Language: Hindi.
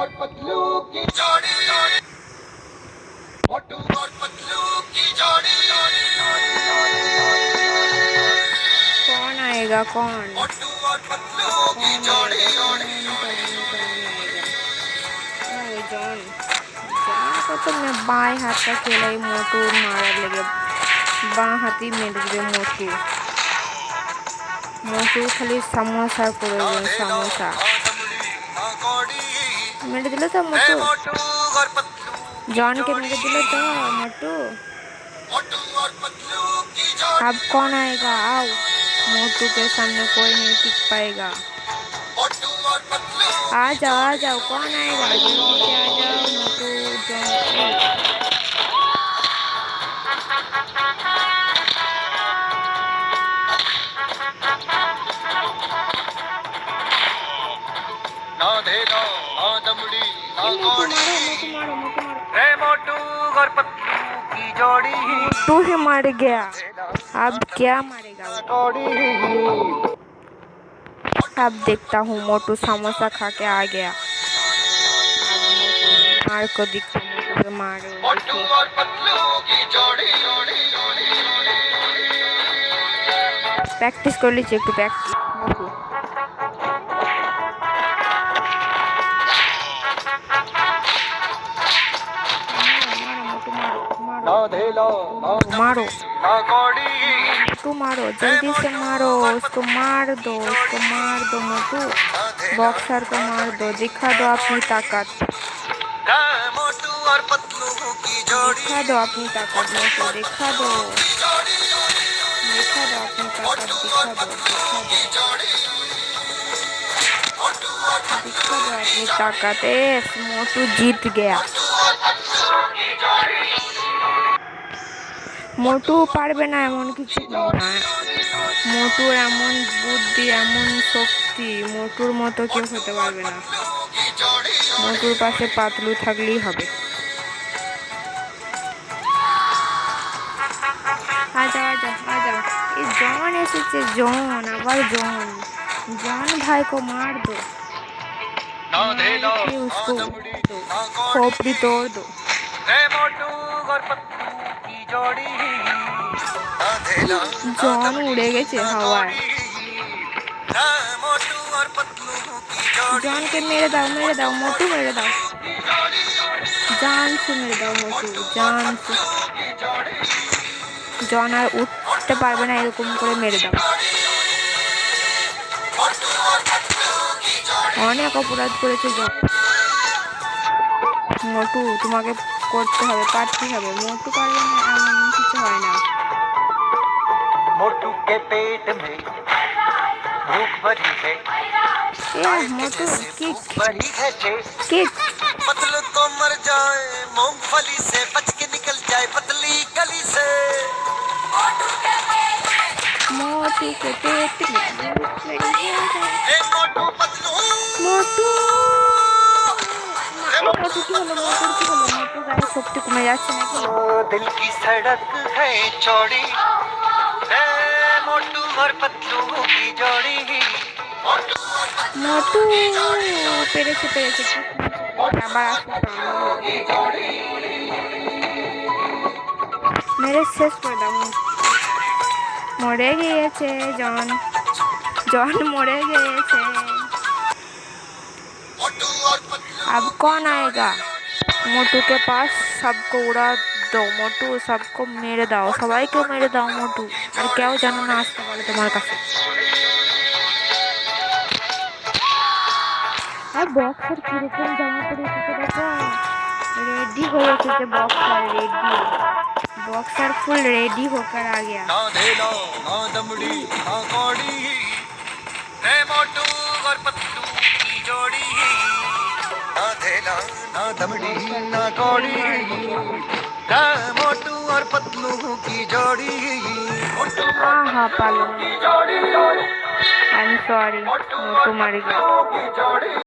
और पतलू की जोड़ी मोटू और पतलू की जोड़ी कौन आएगा, कौन? मोटू और पतलू की जोड़ी तो मैं बाएँ हाथ का खेला ही मोटू मार लगे बाएँ हाथ ही मिल गए मोटू मोटू खाली समोसा पूरे समोसा मेरे दिलो तो मोटू। जॉन के मेरे दिलो तो मोटू। अब कौन आएगा? आओ। मोटू के सामने कोई नहीं टिक पाएगा। आ जाओ आ जाओ। कौन आएगा? आ जाओ मोटू। जॉन देना ही मर गया। अब क्या मारेगा अब देखता हूँ मोटू समोसा खा के आ गया। मार को प्रैक्टिस कर लीजिए, एक तो प्रैक्टिस मारो। मोटू मारो जल्दी से मारो उसको मार दो उसको मार दो मोटू। बॉक्सर को मार दो दिखा दो अपनी ताकत। दिखा दो अपनी ताकत मोटू दिखा दो। दिखा दो अपनी ताकत दिखा दो दिखा दो। अपनी ताकत। मोटू जीत गया। মোটু পারবে না এমন কিছু না মোটুর এমন বুদ্ধি এমন শক্তি মোটুর মতো কেউ হতে পারবে না की जोड़ी মোটুর পাশে পাতলু থাকলেই হবে আজা আজা আজা এই জন এসেছে জন আবার জন জন ভাই को मार दो ना धेलो कि उसको ना कौड़ी खोपड़ी तोड़ दो জন উড়ে গেছে হাওয়ায়। জনকে মেরে দাও মেরে দাও মোটু মেরে দাও। জান মেরে দাও মোটু জান জন আর উঠতে পারবে না এরকম করে মেরে দাও। অনেক অপরাধ করেছে জন। মোটু তোমাকে করতে হবে পারতে হবে। মোটু পারবে না। के पेट में भूख भरी है। भूख तो मर जाए मूंगफली से बच के निकल जाए पतली गली से। मोटू के पेट में मोटू पतलू। मोटू। दिल की सड़क है चौड़ी। मोटू और पतलू की जोड़ी मोटू মোটু পেরেছে পেরেছে আবার আসবে মেরে শেষ করে দাও মরে গিয়েছে জন জন মরে গিয়েছে मोटू और पतलू अब कौन आएगा मोटू के पास सबको उड़ा দাও মোটু সবকে মেরে দাও সবাইকে মেরে দাও মোটু। আর কেউ যেন না আসতে পারে তোমার কাছে। আর বক্সার কিরকম জামা পরে এসেছে দেখো? रेडी हो गए थे boxer ready boxer full ready होकर आ गया ना दे लो। ना दमड़ी। ना कौड़ी। रे मोटू और पत्तू की जोड़ी। ना दे लो। ना दमड़ी। ना कौड़ी। रे मोटू और पतलू की जोड़ी। हाँ पालो आई एम सॉरी मोटू मर गया